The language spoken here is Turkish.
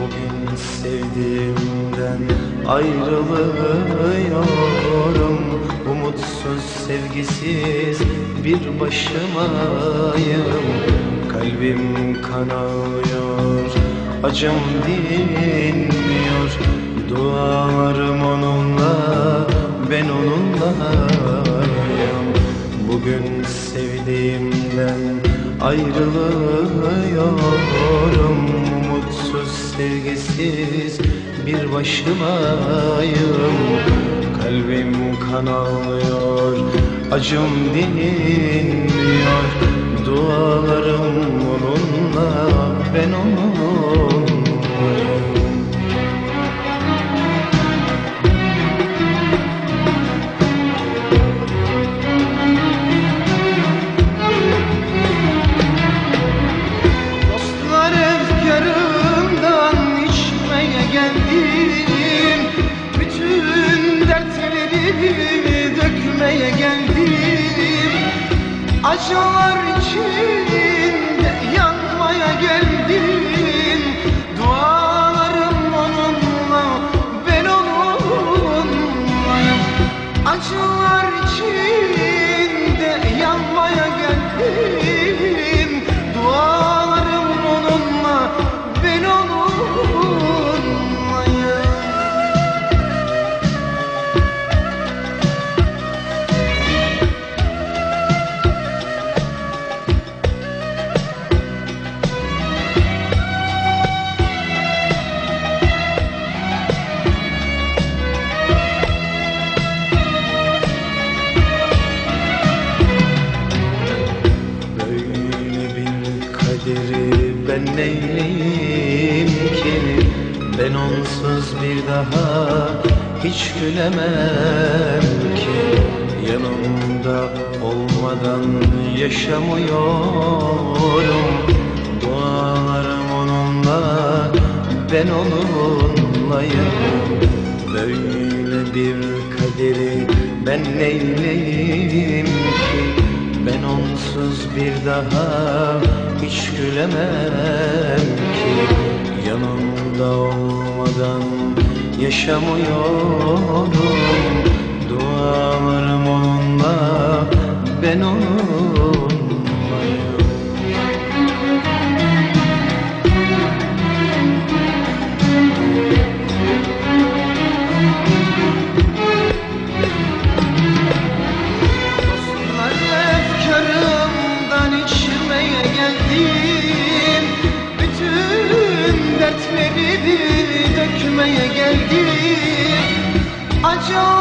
Bugün sevdiğimden ayrılıyorum. Umutsuz sevgisiz bir başımayım. Kalbim kanıyor acım dinmiyor. Dualarım onunla ben onunlayım. Bugün sevdiğimden ayrılıyorum Mutsuz sevgisiz bir başımayım. Kalbim kan ağlıyor acım dinmiyor dökmeye geldim. Acılar içinde onsuz bir daha hiç gülemem ki. Yanımda olmadan yaşamıyorum. Dualarım onunla ben onunlayım Böyle bir kaderi ben neyleyim ki? Ben onsuz bir daha hiç gülemem ki. Yanımda Yanında olmadan yaşamıyorum Dualarım onunla ben onunlayım 줘